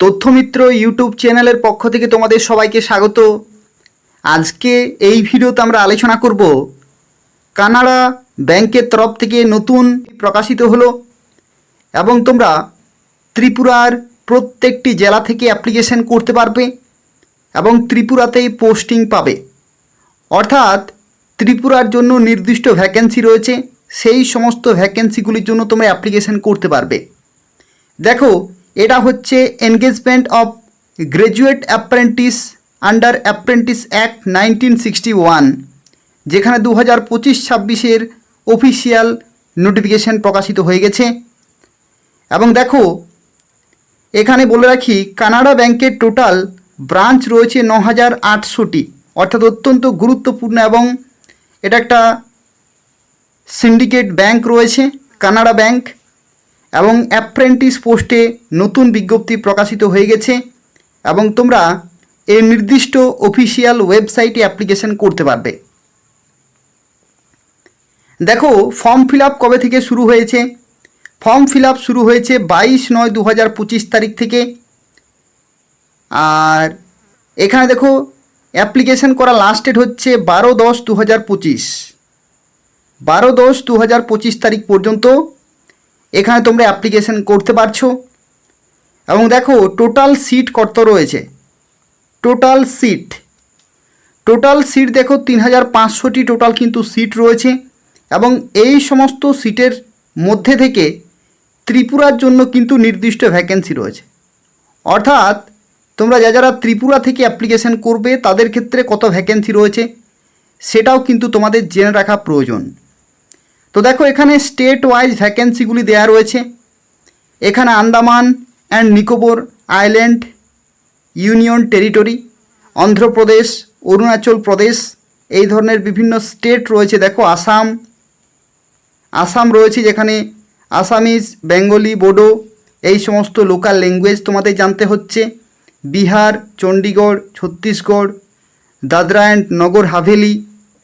তথ্যমিত্র YouTube চ্যানেলের পক্ষ থেকে তোমাদের সবাইকে স্বাগত। আজকে এই ভিডিওতে আমরা আলোচনা করব কানাডা ব্যাংকের তরফ থেকে নতুন প্রকাশিত হলো এবং তোমরা ত্রিপুরার প্রত্যেকটি জেলা থেকে অ্যাপ্লিকেশন করতে পারবে এবং ত্রিপুরাতেই পোস্টিং পাবে। অর্থাৎ ত্রিপুরার জন্য নির্দিষ্ট ভ্যাকেন্সি রয়েছে, সেই সমস্ত ভ্যাকেন্সিগুলির জন্য তোমরা অ্যাপ্লিকেশন করতে পারবে। দেখো এটা হচ্ছে engagement of graduate apprentice under apprentice act nineteen sixty one যেখানে দু হাজার পঁচিশ ছাব্বিশের অফিসিয়াল নোটিফিকেশন প্রকাশিত হয়ে গেছে। এবং দেখো, এখানে বলে রাখি, কানাডা ব্যাংকের টোটাল ব্রাঞ্চ রয়েছে ন হাজার আটশোটি, অর্থাৎ অত্যন্ত গুরুত্বপূর্ণ এবং এটা একটা সিন্ডিকেট ব্যাংক রয়েছে, কানাডা ব্যাংক এবং অ্যাপ্রেন্টিস পোস্টে নতুন বিজ্ঞপ্তি প্রকাশিত হয়ে গেছে এবং তোমরা এই নির্দিষ্ট অফিসিয়াল ওয়েবসাইটে অ্যাপ্লিকেশন করতে পারবে। দেখো ফর্ম ফিল কবে থেকে শুরু হয়েছে? ফর্ম ফিল শুরু হয়েছে বাইশ নয় দু হাজার পঁচিশ তারিখ থেকে। আর এখানে দেখো অ্যাপ্লিকেশন করা লাস্ট ডেট হচ্ছে বারো দশ দু হাজার পঁচিশ। বারো দশ দু হাজার পঁচিশ তারিখ পর্যন্ত এখানে তোমরা অ্যাপ্লিকেশন করতে পারছ। এবং দেখো টোটাল সিট কত রয়েছে? টোটাল সিট টোটাল সিট দেখো তিন হাজার পাঁচশোটি টোটাল কিন্তু সিট রয়েছে। এবং এই সমস্ত সিটের মধ্যে থেকে ত্রিপুরার জন্য কিন্তু নির্দিষ্ট ভ্যাকেন্সি রয়েছে। অর্থাৎ, তোমরা যা যারা ত্রিপুরা থেকে অ্যাপ্লিকেশন করবে, তাদের ক্ষেত্রে কত ভ্যাকেন্সি রয়েছে, সেটাও কিন্তু তোমাদের জেনে রাখা প্রয়োজন। তো দেখো এখানে স্টেট ওয়াইজ ভ্যাকেন্সিগুলি দেওয়া রয়েছে। এখানে Andaman and Nicobar island union territory Andhra Pradesh, Arunachal Pradesh, এই ধরনের বিভিন্ন স্টেট রয়েছে। দেখো আসাম আসাম রয়েছে যেখানে আসামিজ, বেঙ্গলি, বোডো, এই সমস্ত লোকাল ল্যাঙ্গুয়েজ তোমাদের জানতে হচ্ছে। বিহার চণ্ডীগড় ছত্তিশগড়, দাদরা অ্যান্ড নগর হাভেলি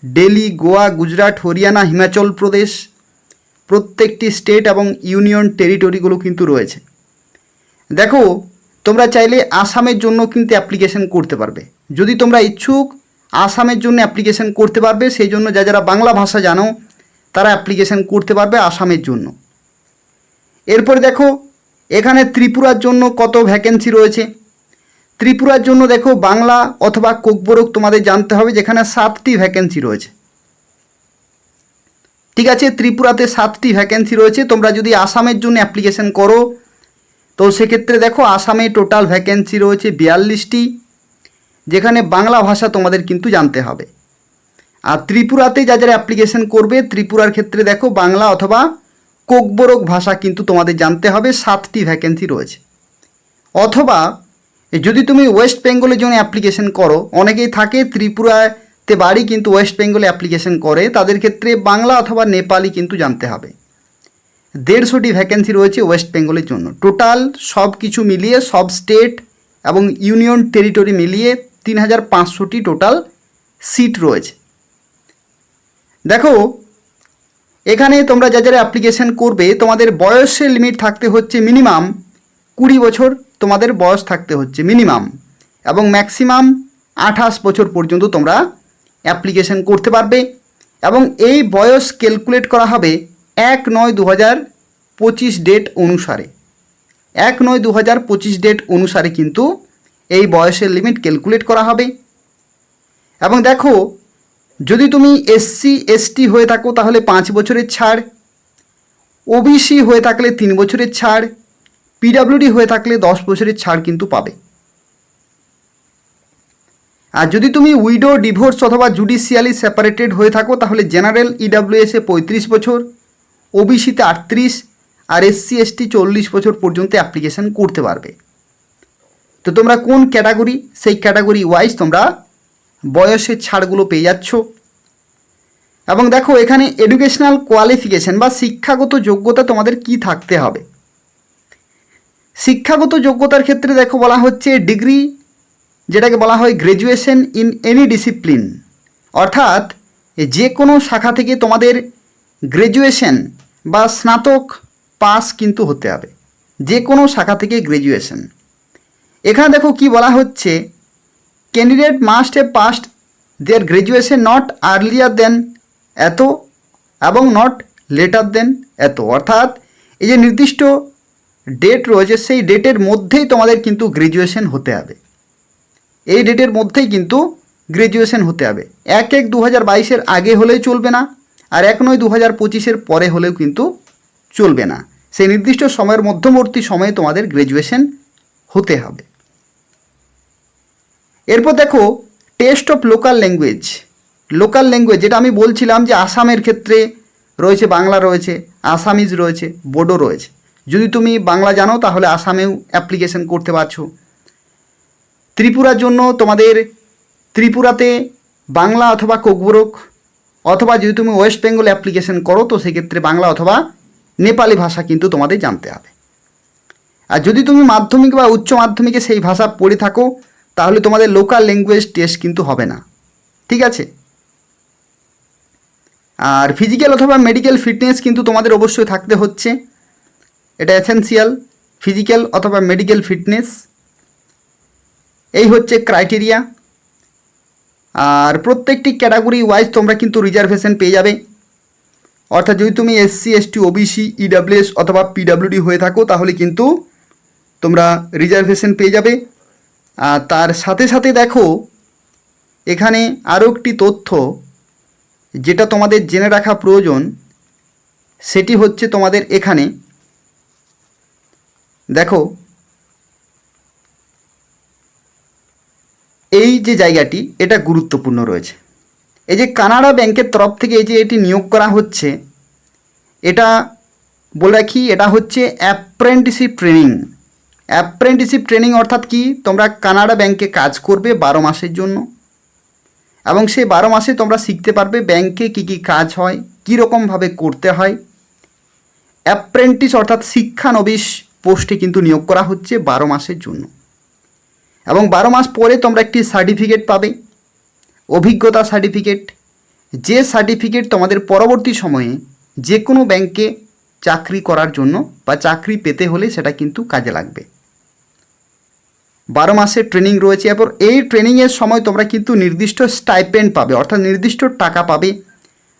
দিল্লি গোয়া, গুজরাট, হরিয়ানা, হিমাচল প্রদেশ প্রত্যেকটি স্টেট এবং ইউনিয়ন টেরিটরিগুলো কিন্তু রয়েছে। দেখো, তোমরা চাইলে আসামের জন্য কিন্তু অ্যাপ্লিকেশন করতে পারবে। যদি তোমরা ইচ্ছুক আসামের জন্য অ্যাপ্লিকেশন করতে পারবে, সেই জন্য যা যারা বাংলা ভাষা জানো, তারা অ্যাপ্লিকেশন করতে পারবে আসামের জন্য। এরপরে দেখো, এখানে ত্রিপুরার জন্য কত ভ্যাকেন্সি রয়েছে? ত্রিপুরার জন্য দেখো বাংলা অথবা কোকবরক তোমাদের জানতে হবে, যেখানে সাতটি ভ্যাকেন্সি রয়েছে। ঠিক আছে, ত্রিপুরাতে সাতটি ভ্যাকেন্সি রয়েছে, তোমরা যদি আসামের জন্য অ্যাপ্লিকেশন করো, তো সেক্ষেত্রে দেখো আসামে টোটাল ভ্যাকেন্সি রয়েছে বিয়াল্লিশটি, যেখানে বাংলা ভাষা তোমাদের কিন্তু জানতে হবে। আর ত্রিপুরাতে যা যারা অ্যাপ্লিকেশন করবে, ত্রিপুরার ক্ষেত্রে দেখো বাংলা অথবা কোকবরক ভাষা কিন্তু তোমাদের জানতে হবে, সাতটি ভ্যাকেন্সি রয়েছে। অথবা যদি তুমি ওয়েস্ট বেঙ্গলের জন্য অ্যাপ্লিকেশন করো, অনেকেই থাকে ত্রিপুরাতে বাড়ি কিন্তু ওয়েস্ট বেঙ্গলে অ্যাপ্লিকেশন করে, তাদের ক্ষেত্রে বাংলা অথবা নেপালি কিন্তু জানতে হবে। দেড়শোটি ভ্যাকেন্সি রয়েছে ওয়েস্ট বেঙ্গলের জন্য। টোটাল সব কিছু মিলিয়ে, সব স্টেট এবং ইউনিয়ন টেরিটরি মিলিয়ে তিন হাজার পাঁচশোটি টোটাল সিট রয়েছে। দেখো, এখানে তোমরা যা যারা অ্যাপ্লিকেশন করবে, তোমাদের বয়সের লিমিট থাকতে হচ্ছে মিনিমাম কুড়ি বছর। তোমাদের বয়স থাকতে হচ্ছে মিনিমাম এবং ম্যাক্সিমাম আঠাশ বছর পর্যন্ত তোমরা অ্যাপ্লিকেশন করতে পারবে এবং এই বয়স ক্যালকুলেট করা হবে এক নয় দু হাজার পঁচিশ ডেট অনুসারে। এক নয় দু হাজার পঁচিশ ডেট অনুসারে কিন্তু এই বয়সের লিমিট ক্যালকুলেট করা হবে। এবং দেখো, যদি তুমি এসসি এসটি হয়ে থাকো তাহলে পাঁচ বছরের ছাড় ওবিসি হয়ে থাকলে তিন বছরের ছাড় পিডাব্লিউডি হয়ে থাকলে দশ বছরের ছাড় কিন্তু পাবে। আর যদি তুমি উইডো ডিভোর্স অথবা জুডিশিয়ালি সেপারেটেড হয়ে থাকো, তাহলে জেনারেল ইডাব্লিউএসে পঁয়ত্রিশ বছর ওবিসিতে আটত্রিশ, আর এসসি এসটি চল্লিশ বছর পর্যন্ত অ্যাপ্লিকেশন করতে পারবে। তো তোমরা কোন ক্যাটাগরি সেই ক্যাটাগরি ওয়াইজ তোমরা বয়সের ছাড়গুলো পেয়ে যাচ্ছ। এবং দেখো, এখানে এডুকেশনাল কোয়ালিফিকেশন বা শিক্ষাগত যোগ্যতা তোমাদের কি থাকতে হবে? শিক্ষাগত যোগ্যতার ক্ষেত্রে দেখো বলা হচ্ছে ডিগ্রি, যেটাকে বলা হয় গ্র্যাজুয়েশন ইন এনি ডিসিপ্লিন। অর্থাৎ যে কোনো শাখা থেকে তোমাদের গ্র্যাজুয়েশন বা স্নাতক পাস কিন্তু হতে হবে। যে কোনো শাখা থেকে গ্র্যাজুয়েশন। এখানে দেখো কি বলা হচ্ছে candidate must a passed their graduation not earlier than এত এবং নট লেটার দেন এত। অর্থাৎ এই যে নির্দিষ্ট ডেট রয়েছে, সেই ডেটের মধ্যেই তোমাদের কিন্তু গ্র্যাজুয়েশন হতে হবে। এই ডেটের মধ্যেই কিন্তু গ্র্যাজুয়েশন হতে হবে। এক এক দু হাজার বাইশের আগে হলেই চলবে না, আর এক নয় দু হাজার পঁচিশের পরে হলেও কিন্তু চলবে না। সেই নির্দিষ্ট সময়ের মধ্যবর্তী সময়ে তোমাদের গ্র্যাজুয়েশন হতে হবে। এরপর দেখো test of local language local language যেটা আমি বলছিলাম যে আসামের ক্ষেত্রে রয়েছে, বাংলা রয়েছে, আসামিজ রয়েছে, বোডো রয়েছে। যদি তুমি বাংলা জানো, তাহলে আসামেও অ্যাপ্লিকেশন করতে পারছ। ত্রিপুরার জন্য তোমাদের ত্রিপুরাতে বাংলা অথবা কোকবরক অথবা যদি তুমি ওয়েস্ট বেঙ্গল অ্যাপ্লিকেশন করো, তো সেক্ষেত্রে বাংলা অথবা নেপালি ভাষা কিন্তু তোমাদের জানতে হবে। আর যদি তুমি মাধ্যমিক বা উচ্চ মাধ্যমিকে সেই ভাষা পড়ে থাকো, তাহলে তোমাদের লোকাল ল্যাঙ্গুয়েজ টেস্ট কিন্তু হবে না। ঠিক আছে? আর ফিজিক্যাল অথবা মেডিকেল ফিটনেস কিন্তু তোমাদের অবশ্যই থাকতে হচ্ছে। এটা এসেন্সিয়াল ফিজিক্যাল অথবা মেডিকেল ফিটনেস এই হচ্ছে ক্রাইটেরিয়া আর প্রত্যেকটি ক্যাটাগরি ওয়াইজ তোমরা কিন্তু রিজার্ভেশন পেয়ে যাবে। অর্থাৎ যদি তুমি এসসি এসটি ওবিসি ইডাব্লিউএস অথবা পিডাব্লিউডি হয়ে থাকো, তাহলে কিন্তু তোমরা রিজার্ভেশন পেয়ে যাবে। আর তার সাথে সাথে দেখো, এখানে আরও একটি তথ্য, যেটা তোমাদের জেনে রাখা প্রয়োজন, সেটি হচ্ছে তোমাদের এখানে দেখো, এই যে জায়গাটি, এটা গুরুত্বপূর্ণ রয়েছে। এই যে কানাডা ব্যাংকের তরফ থেকে এই যে এটি নিয়োগ করা হচ্ছে, এটা বলে রাখি, এটা হচ্ছে অ্যাপ্রেন্টিসিপ ট্রেনিং অ্যাপ্রেন্টিসিপ ট্রেনিং অর্থাৎ কি? তোমরা কানাডা ব্যাংকে কাজ করবে বারো মাসের জন্য, এবং সেই বারো মাসে তোমরা শিখতে পারবে ব্যাংকে কী কী কাজ হয় কী রকমভাবে করতে হয়। অ্যাপ্রেন্টিস অর্থাৎ শিক্ষানবিশ পোস্টে কিন্তু নিয়োগ করা হচ্ছে বারো মাসের জন্য। এবং বারো মাস পরে তোমরা একটি সার্টিফিকেট পাবে, অভিজ্ঞতা সার্টিফিকেট। যে সার্টিফিকেট তোমাদের পরবর্তী সময়ে যে কোনো ব্যাংকে চাকরি করার জন্য বা চাকরি পেতে হলে সেটা কিন্তু কাজে লাগবে। বারো মাসের ট্রেনিং রয়েছে, এরপর এই ট্রেনিংয়ের সময় তোমরা কিন্তু নির্দিষ্ট স্টাইপেন্ড পাবে, অর্থাৎ নির্দিষ্ট টাকা পাবে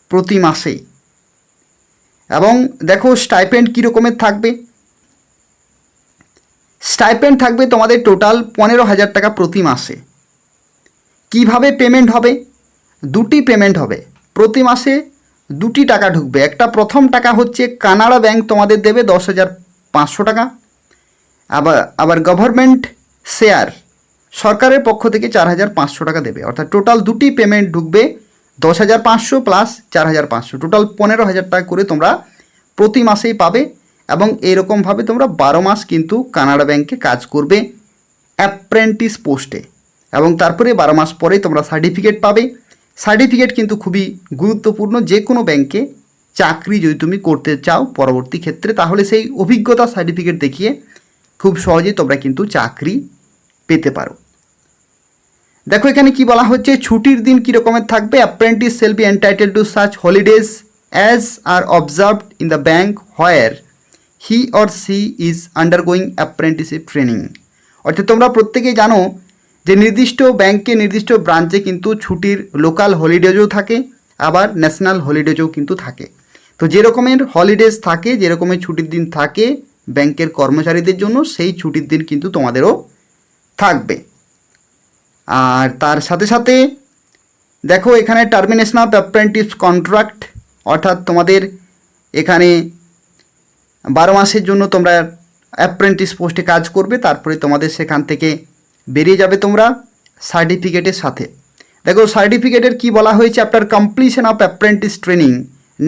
প্রতি মাসে। এবং দেখো স্টাইপেন্ড কী রকমের থাকবে? স্টাইপেন্ড থাকবে তোমাদের টোটাল পনেরো হাজার টাকা প্রতি মাসে। কীভাবে পেমেন্ট হবে? দুটি পেমেন্ট হবে। প্রতি মাসে দুটি টাকা ঢুকবে। একটা প্রথম টাকা হচ্ছে কানাডা ব্যাংক তোমাদের দেবে দশ হাজার পাঁচশো টাকা। আবার আবার গভর্নমেন্ট শেয়ার সরকারের পক্ষ থেকে চার হাজার পাঁচশো টাকা দেবে। অর্থাৎ টোটাল দুটি পেমেন্ট ঢুকবে দশ হাজার পাঁচশো প্লাস চার হাজার পাঁচশো। টোটাল পনেরো হাজার টাকা করে তোমরা প্রতি মাসেই পাবে এবং এরকমভাবে তোমরা বারো মাস কিন্তু কানাডা ব্যাংকে কাজ করবে অ্যাপ্রেন্টিস পোস্টে। এবং তারপরে বারো মাস পরে তোমরা সার্টিফিকেট পাবে। সার্টিফিকেট কিন্তু খুবই গুরুত্বপূর্ণ যে কোনো ব্যাংকে চাকরি যদি তুমি করতে চাও পরবর্তী ক্ষেত্রে, তাহলে সেই অভিজ্ঞতা সার্টিফিকেট দেখিয়ে খুব সহজেই তোমরা কিন্তু চাকরি পেতে পারো। দেখো এখানে কি বলা হচ্ছে, ছুটির দিন কী রকমের থাকবে? Apprentice shall be entitled to such holidays as are observed in the bank where he or she is undergoing apprenticeship training অর্থাৎ তোমরা প্রত্যেকেই জানো যে নির্দিষ্ট ব্যাংকে নির্দিষ্ট ব্রাঞ্চে কিন্তু ছুটির লোকাল হলিডেজও থাকে, আবার ন্যাশনাল হলিডেজও কিন্তু থাকে। তো যে রকমের হলিডেজ থাকে, যে রকমের ছুটির দিন থাকে ব্যাংকের কর্মচারীদের জন্য, সেই ছুটির দিন কিন্তু তোমাদেরও থাকবে। আর তার সাথে সাথে দেখো এখানে টার্মিনেশন অফ অ্যাপ্রেন্টিস কন্ট্রাক্ট অর্থাৎ তোমাদের এখানে বারো মাসের জন্য তোমরা অ্যাপ্রেন্টিস পোস্টে কাজ করবে, তারপরে তোমাদের সেখান থেকে বেরিয়ে যাবে তোমরা সার্টিফিকেটের সাথে। দেখো সার্টিফিকেটের কি বলা হয়েছে? After completion of apprentice training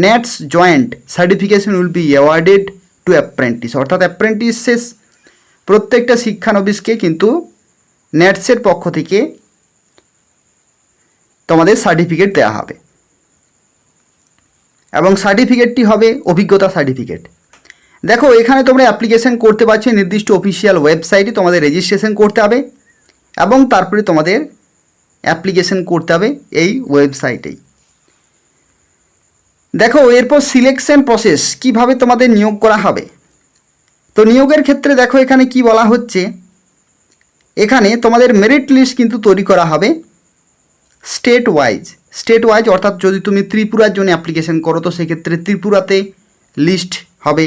NATS joint certification will be awarded to apprentice অর্থাৎ অ্যাপ্রেন্টিস শেষ। প্রত্যেকটা শিক্ষানবিশকে কিন্তু নেটসের পক্ষ থেকে তোমাদের সার্টিফিকেট দেওয়া হবে। এবং সার্টিফিকেটটি হবে অভিজ্ঞতা সার্টিফিকেট দেখো, এখানে তোমরা অ্যাপ্লিকেশন করতে পারছ নির্দিষ্ট অফিসিয়াল ওয়েবসাইটে তোমাদের রেজিস্ট্রেশন করতে হবে এবং তারপরে তোমাদের অ্যাপ্লিকেশন করতে হবে এই ওয়েবসাইটেই দেখো, এরপর সিলেকশন প্রসেস কীভাবে তোমাদের নিয়োগ করা হবে? তো নিয়োগের ক্ষেত্রে দেখো, এখানে কি বলা হচ্ছে? এখানে তোমাদের মেরিট লিস্ট কিন্তু তৈরি করা হবে স্টেট ওয়াইজ স্টেট ওয়াইজ অর্থাৎ যদি তুমি ত্রিপুরার জন্য অ্যাপ্লিকেশন করো, তো সেক্ষেত্রে ত্রিপুরাতে লিস্ট হবে।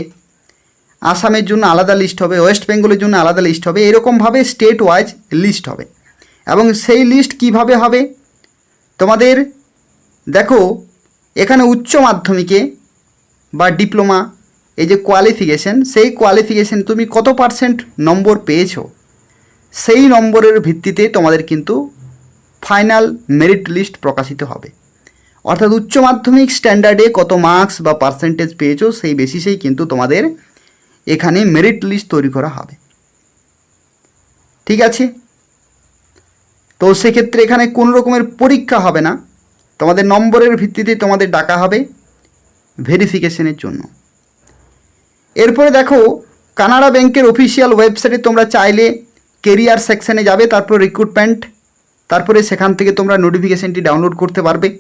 আসামের জন্য আলাদা লিস্ট হবে ওয়েস্ট বেঙ্গলের জন্য আলাদা লিস্ট হবে, এরকমভাবে স্টেট ওয়াইজ লিস্ট হবে। এবং সেই লিস্ট কীভাবে হবে? তোমাদের, দেখো, এখানে উচ্চ মাধ্যমিকে বা ডিপ্লোমা এই যে কোয়ালিফিকেশন সেই কোয়ালিফিকেশন তুমি কত পার্সেন্ট নম্বর পেয়েছ? সেই নম্বরের ভিত্তিতে তোমাদের কিন্তু ফাইনাল মেরিট লিস্ট প্রকাশিত হবে। অর্থাৎ উচ্চ মাধ্যমিক স্ট্যান্ডার্ডে কত মার্কস বা পার্সেন্টেজ পেয়েছ, সেই বেসিসেই কিন্তু তোমাদের এখানে মেরিট লিস্ট তৈরি করা হবে। ঠিক আছে? তো সেক্ষেত্রে এখানে কোনো রকমের পরীক্ষা হবে না। তোমাদের নম্বরের ভিত্তিতে তোমাদের ডাকা হবে ভেরিফিকেশনের জন্য। এরপরে দেখো, কানাডা ব্যাংকের অফিসিয়াল ওয়েবসাইটে তোমরা চাইলে কেরিয়ার সেকশনে যাবে, তারপর রিক্রুটমেন্ট তারপরে সেখান থেকে তোমরা নোটিফিকেশনটি ডাউনলোড করতে পারবে।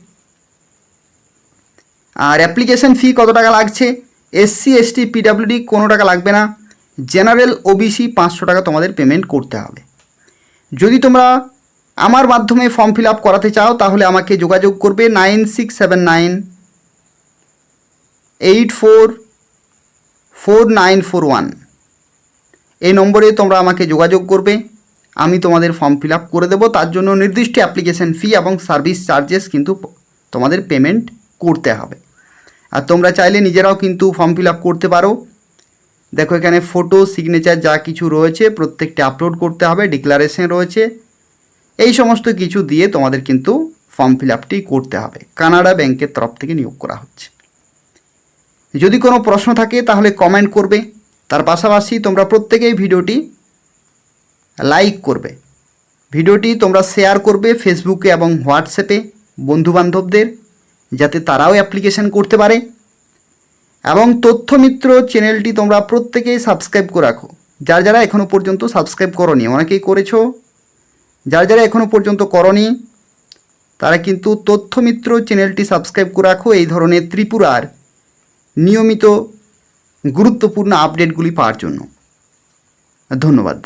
আর অ্যাপ্লিকেশন ফি কত টাকা লাগছে? এসসি এসটি পিডাব্লিউডি কোনো টাকা লাগবে না। জেনারেল ওবিসি পাঁচশো টাকা তোমাদের পেমেন্ট করতে হবে। যদি তোমরা আমার মাধ্যমে ফর্ম ফিল আপ করাতে চাও, তাহলে আমাকে যোগাযোগ করবে nine six seven nine, eight four four nine four one. এই নম্বরে তোমরা আমাকে যোগাযোগ করবে। আমি তোমাদের ফর্ম ফিল আপ করে দেবো। তার জন্য নির্দিষ্ট অ্যাপ্লিকেশন ফি এবং সার্ভিস চার্জেস কিন্তু তোমাদের পেমেন্ট করতে হবে। আর তোমরা চাইলে নিজেরাও কিন্তু ফর্ম ফিল আপ করতে পারো। দেখো এখানে ফটো সিগনেচার যা কিছু রয়েছে প্রত্যেকটা আপলোড করতে হবে ডিক্লারেশন রয়েছে। এই সমস্ত কিছু দিয়ে তোমাদের কিন্তু ফর্ম ফিল আপটি করতে হবে। কানাডা ব্যাংকের তরফ থেকে নিয়োগ করা হচ্ছে। যদি কোনো প্রশ্ন থাকে তাহলে কমেন্ট করবে। তার পাশাপাশি তোমরা প্রত্যেকেই ভিডিওটি লাইক করবে। ভিডিওটি তোমরা শেয়ার করবে ফেসবুকে এবং হোয়াটসঅ্যাপে বন্ধুবান্ধবদের। যাতে তারাও অ্যাপ্লিকেশন করতে পারে। এবং তথ্যমিত্র চ্যানেলটি তোমরা প্রত্যেকেই সাবস্ক্রাইব করে রাখো। যার যারা এখনও পর্যন্ত সাবস্ক্রাইব করনি, অনেকেই করেছ। যার যারা এখনও পর্যন্ত করনি, তারা কিন্তু তথ্যমিত্র চ্যানেলটি সাবস্ক্রাইব করে রাখো। এই ধরনের ত্রিপুরার নিয়মিত গুরুত্বপূর্ণ আপডেটগুলি পাওয়ার জন্য। ধন্যবাদ।